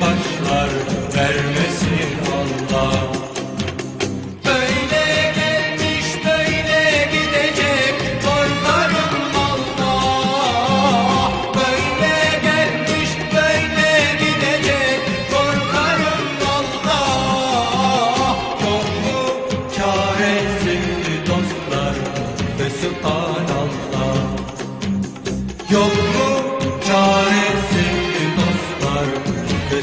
başlar Vermesin Allah. Böyle gelmiş böyle gidecek korkarım Allah. Böyle gelmiş böyle gidecek korkarım Allah. Yok mu çaresi dostlar ve subhanallah Yok ve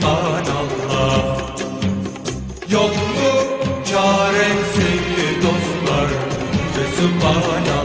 Subhanallah Yok mu çaresi dostlar? Ve Subhanallah